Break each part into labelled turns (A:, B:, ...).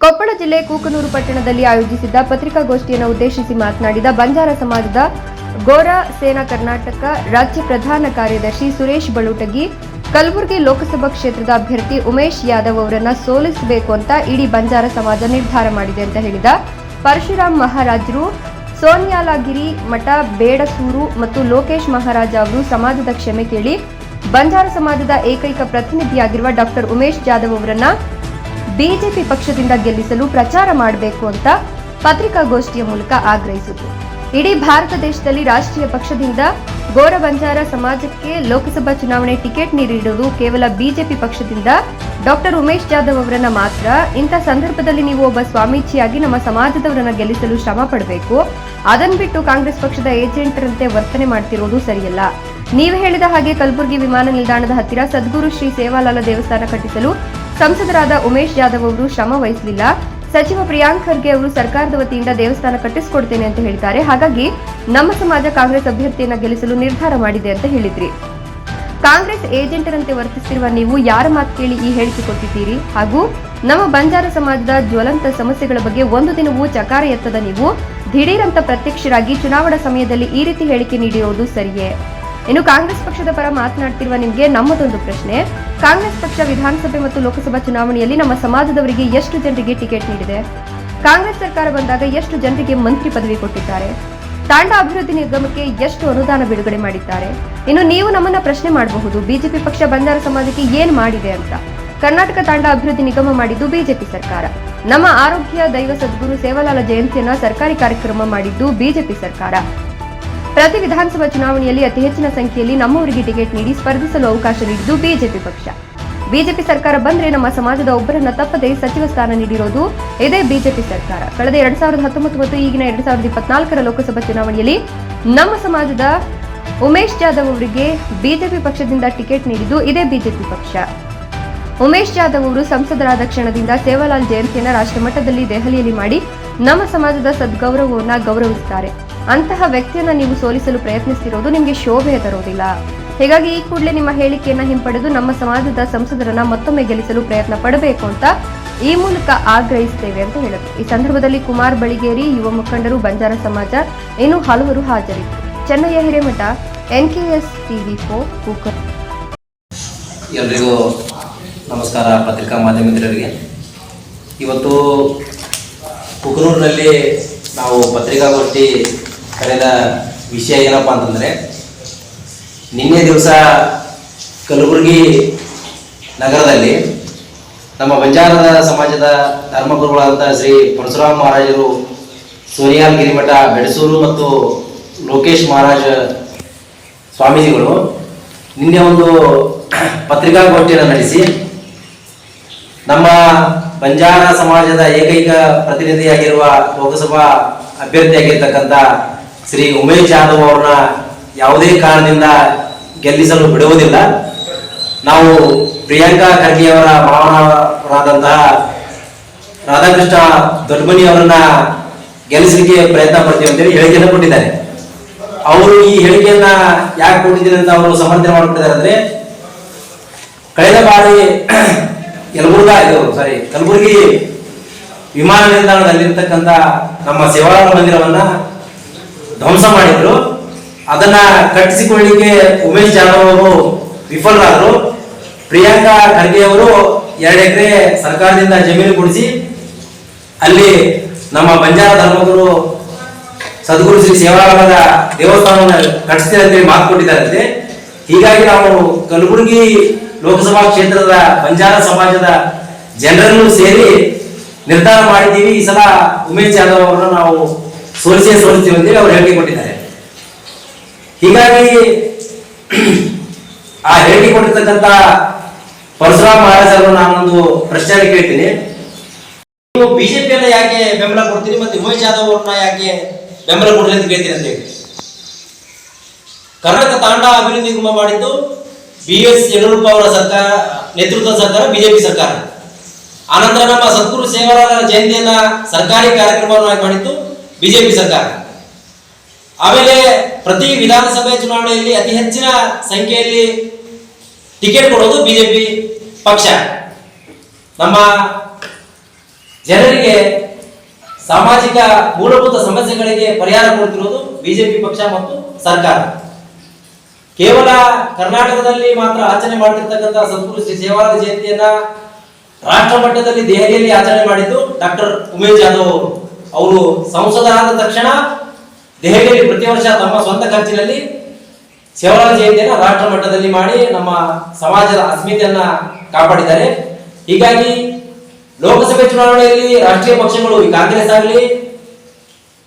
A: ಕೊಪ್ಪಳ ಜಿಲ್ಲೆ ಕೂಕನೂರು ಪಟ್ಟಣದಲ್ಲಿ ಆಯೋಜಿಸಿದ್ದ ಪತ್ರಿಕಾಗೋಷ್ಠಿಯನ್ನು ಉದ್ದೇಶಿಸಿ ಮಾತನಾಡಿದ ಬಂಜಾರ ಸಮಾಜದ ಗೋರಾ ಸೇನಾ ಕರ್ನಾಟಕ ರಾಜ್ಯ ಪ್ರಧಾನ ಕಾರ್ಯದರ್ಶಿ ಸುರೇಶ್ ಬಳುಟಗಿ ಕಲಬುರಗಿ ಲೋಕಸಭಾ ಕ್ಷೇತ್ರದ ಅಭ್ಯರ್ಥಿ ಉಮೇಶ್ ಯಾದವ್ ಅವರನ್ನ ಸೋಲಿಸಬೇಕು ಅಂತ ಇಡೀ ಬಂಜಾರ ಸಮಾಜ ನಿರ್ಧಾರ ಮಾಡಿದೆ ಅಂತ ಹೇಳಿದ ಪರಶುರಾಮ್ ಮಹಾರಾಜರು, ಸೋನಿಯಾಲಗಿರಿ ಮಠ ಬೇಡಸೂರು ಮತ್ತು ಲೋಕೇಶ್ ಮಹಾರಾಜ ಅವರು ಸಮಾಜದ ಕ್ಷಮೆ ಕೇಳಿ ಬಂಜಾರ ಸಮಾಜದ ಏಕೈಕ ಪ್ರತಿನಿಧಿಯಾಗಿರುವ ಡಾಕ್ಟರ್ ಉಮೇಶ್ ಜಾಧವ್ ಅವರನ್ನ ಬಿಜೆಪಿ ಪಕ್ಷದಿಂದ ಗೆಲ್ಲಿಸಲು ಪ್ರಚಾರ ಮಾಡಬೇಕು ಅಂತ ಪತ್ರಿಕಾಗೋಷ್ಠಿಯ ಮೂಲಕ ಆಗ್ರಹಿಸಿತು ಇಡೀ ಭಾರತ ದೇಶದಲ್ಲಿ ರಾಷ್ಟ್ರೀಯ ಪಕ್ಷದಿಂದ ಗೋರ ಬಂಜಾರ ಸಮಾಜಕ್ಕೆ ಲೋಕಸಭಾ ಚುನಾವಣೆ ಟಿಕೆಟ್ ನೀಡಿರುವುದು ಕೇವಲ ಬಿಜೆಪಿ ಪಕ್ಷದಿಂದ. ಡಾಕ್ಟರ್ ಉಮೇಶ್ ಜಾಧವ್ ಅವರನ್ನ ಮಾತ್ರ ಇಂಥ ಸಂದರ್ಭದಲ್ಲಿ ನೀವು ಒಬ್ಬ ಸ್ವಾಮೀಜಿಯಾಗಿ ನಮ್ಮ ಸಮಾಜದವರನ್ನ ಗೆಲ್ಲಿಸಲು ಶ್ರಮ ಪಡಬೇಕು. ಅದನ್ನು ಬಿಟ್ಟು ಕಾಂಗ್ರೆಸ್ ಪಕ್ಷದ ಏಜೆಂಟರಂತೆ ವರ್ತನೆ ಮಾಡ್ತಿರೋದು ಸರಿಯಲ್ಲ. ನೀವು ಹೇಳಿದ ಹಾಗೆ ಕಲಬುರಗಿ ವಿಮಾನ ನಿಲ್ದಾಣದ ಹತ್ತಿರ ಸದ್ಗುರು ಶ್ರೀ ಸೇವಾಲಾಲ ದೇವಸ್ಥಾನ ಕಟ್ಟಿಸಲು ಸಂಸದರಾದ ಉಮೇಶ್ ಜಾಧವ್ ಅವರು ಶ್ರಮ ವಹಿಸಲಿಲ್ಲ. ಸಚಿವ ಪ್ರಿಯಾಂಕ್ ಖರ್ಗೆ ಅವರು ಸರ್ಕಾರದ ವತಿಯಿಂದ ದೇವಸ್ಥಾನ ಕಟ್ಟಿಸಿಕೊಡ್ತೇನೆ ಅಂತ ಹೇಳಿದ್ದಾರೆ. ಹಾಗಾಗಿ ನಮ್ಮ ಸಮಾಜ ಕಾಂಗ್ರೆಸ್ ಅಭ್ಯರ್ಥಿಯನ್ನ ಗೆಲ್ಲಿಸಲು ನಿರ್ಧಾರ ಮಾಡಿದೆ ಅಂತ ಹೇಳಿದ್ರಿ. ಕಾಂಗ್ರೆಸ್ ಏಜೆಂಟರಂತೆ ವರ್ತಿಸಿರುವ ನೀವು ಯಾರ ಮಾತು ಕೇಳಿ ಈ ಹೇಳಿಕೆ ಕೊಟ್ಟಿದ್ದೀರಿ? ಹಾಗೂ ನಮ್ಮ ಬಂಜಾರ ಸಮಾಜದ ಜ್ವಲಂತ ಸಮಸ್ಯೆಗಳ ಬಗ್ಗೆ ಒಂದು ದಿನವೂ ಚಕಾರ ಎತ್ತದ ನೀವು ದಿಢೀರಂತ ಪ್ರತ್ಯಕ್ಷರಾಗಿ ಚುನಾವಣಾ ಸಮಯದಲ್ಲಿ ಈ ರೀತಿ ಹೇಳಿಕೆ ನೀಡಿರುವುದು ಸರಿಯೇ? ಇನ್ನು ಕಾಂಗ್ರೆಸ್ ಪಕ್ಷದ ಪರ ಮಾತನಾಡ್ತಿರುವ ನಿಮಗೆ ನಮ್ಮದೊಂದು ಪ್ರಶ್ನೆ. ಕಾಂಗ್ರೆಸ್ ಪಕ್ಷ ವಿಧಾನಸಭೆ ಮತ್ತು ಲೋಕಸಭಾ ಚುನಾವಣೆಯಲ್ಲಿ ನಮ್ಮ ಸಮಾಜದವರಿಗೆ ಎಷ್ಟು ಜನರಿಗೆ ಟಿಕೆಟ್ ನೀಡಿದೆ? ಕಾಂಗ್ರೆಸ್ ಸರ್ಕಾರ ಬಂದಾಗ ಎಷ್ಟು ಜನರಿಗೆ ಮಂತ್ರಿ ಪದವಿ ಕೊಟ್ಟಿದ್ದಾರೆ? ತಾಂಡ ಅಭಿವೃದ್ಧಿ ನಿಗಮಕ್ಕೆ ಎಷ್ಟು ಅನುದಾನ ಬಿಡುಗಡೆ ಮಾಡಿದ್ದಾರೆ? ಇನ್ನು ನೀವು ನಮ್ಮನ್ನ ಪ್ರಶ್ನೆ ಮಾಡಬಹುದು, ಬಿಜೆಪಿ ಪಕ್ಷ ಬಂಜಾರ ಸಮಾಜಕ್ಕೆ ಏನ್ ಮಾಡಿದೆ ಅಂತ. ಕರ್ನಾಟಕ ತಾಂಡ ಅಭಿವೃದ್ಧಿ ನಿಗಮ ಮಾಡಿದ್ದು ಬಿಜೆಪಿ ಸರ್ಕಾರ. ನಮ್ಮ ಆರೋಗ್ಯ, ದೈವ, ಸದ್ಗುರು, ಸೇವಾಲಾಲ ಜಯಂತಿಯನ್ನ ಸರ್ಕಾರಿ ಕಾರ್ಯಕ್ರಮ ಮಾಡಿದ್ದು ಬಿಜೆಪಿ ಸರ್ಕಾರ. ಪ್ರತಿ ವಿಧಾನಸಭಾ ಚುನಾವಣೆಯಲ್ಲಿ ಅತಿ ಹೆಚ್ಚಿನ ಸಂಖ್ಯೆಯಲ್ಲಿ ನಮ್ಮವರಿಗೆ ಟಿಕೆಟ್ ನೀಡಿ ಸ್ಪರ್ಧಿಸಲು ಅವಕಾಶ ನೀಡಿದ್ದು ಬಿಜೆಪಿ ಪಕ್ಷ. ಬಿಜೆಪಿ ಸರ್ಕಾರ ಬಂದ್ರೆ ನಮ್ಮ ಸಮಾಜದ ಒಬ್ಬರನ್ನ ತಪ್ಪದೆ ಸಚಿವ ಸ್ಥಾನ ನೀಡಿರೋದು ಇದೇ ಬಿಜೆಪಿ ಸರ್ಕಾರ. ಕಳೆದ ಎರಡ್ ಸಾವಿರದ ಹತ್ತೊಂಬತ್ತು ಮತ್ತು ಈಗಿನ ಎರಡ್ ಸಾವಿರದ ಇಪ್ಪತ್ನಾಲ್ಕರ ಲೋಕಸಭಾ ಚುನಾವಣೆಯಲ್ಲಿ ನಮ್ಮ ಸಮಾಜದ ಉಮೇಶ್ ಜಾಧವ್ ಅವರಿಗೆ ಬಿಜೆಪಿ ಪಕ್ಷದಿಂದ ಟಿಕೆಟ್ ನೀಡಿದ್ದು ಇದೇ ಬಿಜೆಪಿ ಪಕ್ಷ. ಉಮೇಶ್ ಜಾಧವ್ ಅವರು ಸಂಸದರಾದ ಕ್ಷಣದಿಂದ ಸೇವಾಲಾಲ್ ಜಯಂತಿಯನ್ನ ರಾಷ್ಟ್ರಮಟ್ಟದಲ್ಲಿ ದೆಹಲಿಯಲ್ಲಿ ಮಾಡಿ ನಮ್ಮ ಸಮಾಜದ ಸದ್ಗೌರವವನ್ನ ಗೌರವಿಸುತ್ತಾರೆ ಅಂತಹ ವ್ಯಕ್ತಿಯನ್ನ ನೀವು ಸೋಲಿಸಲು ಪ್ರಯತ್ನಿಸ್ತಿರೋದು ನಿಮಗೆ ಶೋಭೆ ತರೋದಿಲ್ಲ. ಹೀಗಾಗಿ ಈ ಕೂಡಲೇ ನಿಮ್ಮ ಹೇಳಿಕೆಯನ್ನ ಹಿಂಪಡೆದು ನಮ್ಮ ಸಮಾಜದ ಸಂಸದರನ್ನ ಮತ್ತೊಮ್ಮೆ ಗೆಲ್ಲಿಸಲು ಪ್ರಯತ್ನ ಪಡಬೇಕು ಅಂತ ಈ ಮೂಲಕ ಆಗ್ರಹಿಸುತ್ತೇವೆ ಅಂತ ಹೇಳಿದ್ರು ಈ ಸಂದರ್ಭದಲ್ಲಿ ಕುಮಾರ್ ಬಳಿಗೇರಿ, ಯುವ ಮುಖಂಡರು, ಬಂಜಾರ ಸಮಾಜ, ಇನ್ನು ಹಲವರು ಹಾಜರಿದ್ದರು. Chennayya Hiremath, NKS TV four cooker.
B: ಎಲ್ರಿಗೂ ನಮಸ್ಕಾರ ಪತ್ರಿಕಾ ಮಾಧ್ಯಮ ಮಿತ್ರರಿಗೆ. ಇವತ್ತು ಕುಕನೂರಿನಲ್ಲಿ ನಾವು ಪತ್ರಿಕಾಗೋಷ್ಠಿ ಕರೆದ ವಿಷಯ ಏನಪ್ಪ ಅಂತಂದರೆ, ನಿನ್ನೆ ದಿವಸ ಕಲಬುರಗಿ ನಗರದಲ್ಲಿ ನಮ್ಮ ಬಂಜಾರದ ಸಮಾಜದ ಧರ್ಮಗುರುಗಳಾದಂಥ ಶ್ರೀ ಪರಶುರಾಮ್ ಮಹಾರಾಜರು, ಸೋನಿಯಾಲ್ ಗಿರಿಮಠ, ಬೆಡಸೂರು ಮತ್ತು ಲೋಕೇಶ್ ಮಹಾರಾಜ ಸ್ವಾಮೀಜಿಗಳು ನಿನ್ನೆ ಒಂದು ಪತ್ರಿಕಾಗೋಷ್ಠಿಯನ್ನು ನಡೆಸಿ, ನಮ್ಮ ಬಂಜಾರ ಸಮಾಜದ ಏಕೈಕ ಪ್ರತಿನಿಧಿಯಾಗಿರುವ ಲೋಕಸಭಾ ಅಭ್ಯರ್ಥಿಯಾಗಿರ್ತಕ್ಕಂಥ ಶ್ರೀ ಉಮೇಶ್ ಜಾಧವ್ ಅವ್ರನ್ನ ಯಾವುದೇ ಕಾರಣದಿಂದ ಗೆಲ್ಲಿಸಲು ಬಿಡುವುದಿಲ್ಲ. ನಾವು ಪ್ರಿಯಾಂಕಾ ಖರ್ಗೆ ಅವರ ಮಾವನವರಾದಂತಹ ರಾಧಾಕೃಷ್ಣ ದೊಡ್ಮನಿ ಅವರನ್ನ ಗೆಲ್ಲಿಸಲಿಕ್ಕೆ ಪ್ರಯತ್ನ ಪಡ್ತೀವಿ ಅಂತೇಳಿ ಹೇಳಿಕೆಯನ್ನು ಕೊಟ್ಟಿದ್ದಾರೆ. ಅವರು ಈ ಹೇಳಿಕೆಯನ್ನ ಯಾಕೆ ಕೊಟ್ಟಿದ್ದಾರೆ ಅಂತ ಅವರು ಸಮರ್ಥನೆ ಮಾಡ್ಕೊಂಡಿದ್ದಾರೆ ಅಂದ್ರೆ, ಕಳೆದ ಬಾರಿ ಯಲಬುರ್ಗಾ ಇದು ಸಾರಿ ಕಲಬುರಗಿ ವಿಮಾನ ನಿಲ್ದಾಣದಲ್ಲಿರ್ತಕ್ಕಂಥ ನಮ್ಮ ಶಿವರಾಮ ಮಂದಿರವನ್ನ ಧ್ವಂಸ ಮಾಡಿದ್ರು. ಅದನ್ನ ಕಟ್ಟಿಸಿಕೊಳ್ಳಿಕ್ಕೆ ಉಮೇಶ್ ಜಾಧವ್ ಅವರು ವಿಫಲರಾದರು. ಪ್ರಿಯಾಂಕಾ ಖರ್ಗೆ ಅವರು ಎರಡು ಎಕರೆ ಸರ್ಕಾರದಿಂದ ಜಮೀನು ಕೊಡಿಸಿ, ಅಲ್ಲಿ ನಮ್ಮ ಬಂಜಾರ ಧರ್ಮಗುರು ಸದ್ಗುರು ಶ್ರೀ ಸೇವಾರಾಮದ ದೇವಸ್ಥಾನವನ್ನು ಕಟ್ಟಿಸ್ತೀನಿ ಅಂತೇಳಿ ಮಾತು ಕೊಟ್ಟಿದ್ದಾರಂತೆ ಹೀಗಾಗಿ ನಾವು ಕಲಬುರಗಿ ಲೋಕಸಭಾ ಕ್ಷೇತ್ರದ ಬಂಜಾರ ಸಮಾಜದ ಜನರನ್ನು ಸೇರಿ ನಿರ್ಧಾರ ಮಾಡಿದ್ದೀವಿ. ಈ ಸಲ ಉಮೇಶ್ ಜಾಧವ್ ಅವರನ್ನು ನಾವು ಸೋಲಿಸೇ ಸೋಲಿಸ್ತೀವಿ ಅಂತೇಳಿ ಅವರು ಹೇಳಿಕೆ ಕೊಟ್ಟಿದ್ದಾರೆ. ಹೀಗಾಗಿ ಆ ಹೇಳಿಕೆ ಕೊಟ್ಟಿರ್ತಕ್ಕಂಥ ಪರಶುರಾಮ್ ಮಹಾರಾಜರು ನಾನೊಂದು ಪ್ರಶ್ನೆ ಕೇಳ್ತೀನಿ. ನೀವು ಬಿಜೆಪಿಯನ್ನ ಯಾಕೆ ಬೆಂಬಲ ಕೊಡ್ತೀರಿ ಮತ್ತೆ ಉಮೇಶ್ ಜಾಧವ್ ಅವ್ರನ್ನ ಯಾಕೆ ಬೆಂಬಲ ಕೊಡ್ರಿ ಅಂತ ಕೇಳ್ತೀರಿ ಅಂತ ಹೇಳಿ. ಕರ್ನಾಟಕ ತಾಂಡ ಅಭಿವೃದ್ಧಿ ನಿಗಮ ಮಾಡಿದ್ದು ಬಿ ಎಸ್ ಯಡಿಯೂರಪ್ಪ ಅವರ ಸರ್ಕಾರ, ನೇತೃತ್ವದ ಸರ್ಕಾರ ಬಿಜೆಪಿ ಸರ್ಕಾರ. ಆನಂತರ ನಮ್ಮ ಸದ್ಗುರು ಸೇವರ ಜಯಂತಿಯನ್ನ ಸರ್ಕಾರಿ ಕಾರ್ಯಕ್ರಮವನ್ನಾಗಿ ಮಾಡಿದ್ದು ಬಿಜೆಪಿ ಸರ್ಕಾರ. ಆಮೇಲೆ ಪ್ರತಿ ವಿಧಾನಸಭೆ ಚುನಾವಣೆಯಲ್ಲಿ ಅತಿ ಹೆಚ್ಚಿನ ಸಂಖ್ಯೆಯಲ್ಲಿ ಟಿಕೆಟ್ ಕೊಡೋದು ಬಿಜೆಪಿ ಪಕ್ಷ. ನಮ್ಮ ಜನರಿಗೆ ಸಾಮಾಜಿಕ ಮೂಲಭೂತ ಸಮಸ್ಯೆಗಳಿಗೆ ಪರಿಹಾರ ಕೊಡ್ತಿರೋದು ಬಿಜೆಪಿ ಪಕ್ಷ ಮತ್ತು ಸರ್ಕಾರ. ಕೇವಲ ಕರ್ನಾಟಕದಲ್ಲಿ ಮಾತ್ರ ಆಚರಣೆ ಮಾಡ್ತಿರ್ತಕ್ಕಂಥ ಸದ್ಗುರು ಶ್ರೀ ಸೇವಾದ ಜಯಂತಿಯನ್ನ ರಾಷ್ಟ್ರ ಮಟ್ಟದಲ್ಲಿ ದೆಹಲಿಯಲ್ಲಿ ಆಚರಣೆ ಮಾಡಿದ್ದು ಡಾಕ್ಟರ್ ಉಮೇಶ್ ಜಾಧವ್ ಅವರು. ಅವರು ಸಂಸದರಾದ ತಕ್ಷಣ ದೆಹಲಿಯಲ್ಲಿ ಪ್ರತಿ ವರ್ಷ ತಮ್ಮ ಸ್ವಂತ ಖರ್ಚಿನಲ್ಲಿ ಶಿವರಾಜ ಜಯಂತಿಯನ್ನು ರಾಷ್ಟ್ರ ಮಟ್ಟದಲ್ಲಿ ಮಾಡಿ ನಮ್ಮ ಸಮಾಜದ ಅಸ್ಮಿತೆಯನ್ನ ಕಾಪಾಡಿದ್ದಾರೆ. ಹೀಗಾಗಿ ಲೋಕಸಭೆ ಚುನಾವಣೆಯಲ್ಲಿ ರಾಷ್ಟ್ರೀಯ ಪಕ್ಷಗಳು, ಈ ಕಾಂಗ್ರೆಸ್ ಆಗಲಿ,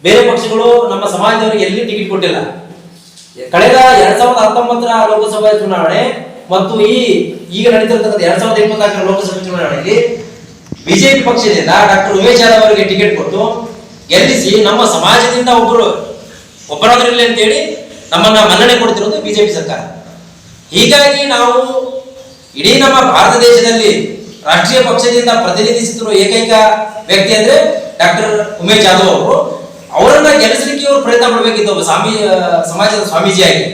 B: ಬೇರೆ ಪಕ್ಷಗಳು ನಮ್ಮ ಸಮಾಜದವರಿಗೆ ಎಲ್ಲಿ ಟಿಕೆಟ್ ಕೊಟ್ಟಿಲ್ಲ. ಕಳೆದ ಎರಡ್ ಸಾವಿರದ ಹತ್ತೊಂಬತ್ತರ ಲೋಕಸಭಾ ಚುನಾವಣೆ ಮತ್ತು ಈ ಈಗ ನಡೀತಿರ್ತಕ್ಕಂಥ ಎರಡ್ ಸಾವಿರದ ಇಪ್ಪತ್ನಾಲ್ಕರ ಲೋಕಸಭೆ ಚುನಾವಣೆಯಲ್ಲಿ ಬಿಜೆಪಿ ಪಕ್ಷದಿಂದ ಡಾಕ್ಟರ್ ಉಮೇಶ್ ಯಾದವ್ ಅವರಿಗೆ ಟಿಕೆಟ್ ಕೊಟ್ಟು ಗೆಲ್ಲಿಸಿ ನಮ್ಮ ಸಮಾಜದಿಂದ ಒಬ್ಬರು ಒಬ್ಬರಾದ್ರಲ್ಲಿ ಅಂತೇಳಿ ನಮ್ಮನ್ನ ಮನ್ನಣೆ ಕೊಡ್ತಿರೋದು ಬಿಜೆಪಿ ಸರ್ಕಾರ. ಹೀಗಾಗಿ ನಾವು ಇಡೀ ನಮ್ಮ ಭಾರತ ದೇಶದಲ್ಲಿ ರಾಷ್ಟ್ರೀಯ ಪಕ್ಷದಿಂದ ಪ್ರತಿನಿಧಿಸುತ್ತಿರುವ ಏಕೈಕ ವ್ಯಕ್ತಿ ಅಂದ್ರೆ ಡಾಕ್ಟರ್ ಉಮೇಶ್ ಜಾಧವ್ ಅವರು. ಅವರನ್ನ ಗೆಲ್ಲಿಸಲಿಕ್ಕೆ ಇವರು ಪ್ರಯತ್ನ ಪಡಬೇಕಿತ್ತು ಒಬ್ಬ ಸ್ವಾಮಿ ಸಮಾಜದ ಸ್ವಾಮೀಜಿಯಾಗಿ.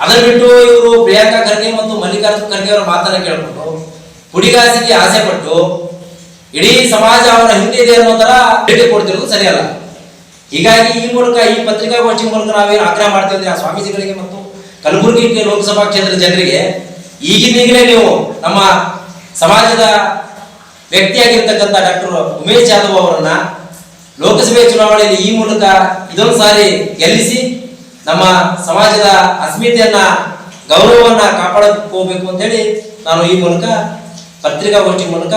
B: ಅದನ್ನ ಬಿಟ್ಟು ಇವರು ಪ್ರಿಯಾಂಕಾ ಖರ್ಗೆ ಮತ್ತು ಮಲ್ಲಿಕಾರ್ಜುನ್ ಖರ್ಗೆ ಅವರ ಮಾತನ್ನ ಕೇಳ್ಕೊಂಡು ಹುಡಿಗಾಸಿಗೆ ಆಸೆ ಪಟ್ಟು ಇಡೀ ಸಮಾಜ ಅವರ ಹಿಂದೆ ಇದೆ ಅನ್ನೋ ತರ ಭೇಟಿ ಕೊಡ್ತಿರೋದು ಸರಿಯಲ್ಲ. ಹೀಗಾಗಿ ಈ ಮೂಲಕ ಈ ಪತ್ರಿಕಾಗೋಷ್ಠಿ ಮೂಲಕ ನಾವೇನು ಆಗ್ರಹ ಮಾಡ್ತೇವೆ ಆ ಸ್ವಾಮೀಜಿಗಳಿಗೆ ಮತ್ತು ಕಲಬುರಗಿ ಲೋಕಸಭಾ ಕ್ಷೇತ್ರದ ಜನರಿಗೆ, ಈಗಿಂದೀಗಲೇ ನೀವು ನಮ್ಮ ಸಮಾಜದ ವ್ಯಕ್ತಿಯಾಗಿರ್ತಕ್ಕಂಥ ಡಾಕ್ಟರ್ ಉಮೇಶ್ ಯಾದವ್ ಅವರನ್ನ ಲೋಕಸಭೆ ಚುನಾವಣೆಯಲ್ಲಿ ಈ ಮೂಲಕ ಇದೊಂದು ಸಾರಿ ಗೆಲ್ಲಿಸಿ ನಮ್ಮ ಸಮಾಜದ ಅಸ್ಮಿತೆಯನ್ನ, ಗೌರವವನ್ನ ಕಾಪಾಡಕೋಬೇಕು ಅಂತ ಹೇಳಿ ನಾನು ಈ ಮೂಲಕ ಪತ್ರಿಕಾಗೋಷ್ಠಿ ಮೂಲಕ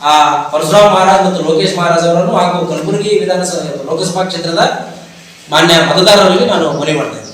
B: ಆ ಪರಶುರಾಮ್ ಮಹಾರಾಜ್ ಮತ್ತು ಲೋಕೇಶ್ ಮಹಾರಾಜ್ ಅವರನ್ನು ಹಾಗೂ ಕಲಬುರಗಿ ವಿಧಾನಸಭೆ ಲೋಕಸಭಾ ಕ್ಷೇತ್ರದ ಮಾನ್ಯ ಮತದಾರರಲ್ಲಿ ನಾನು ಮನವಿ ಮಾಡ್ತೇನೆ.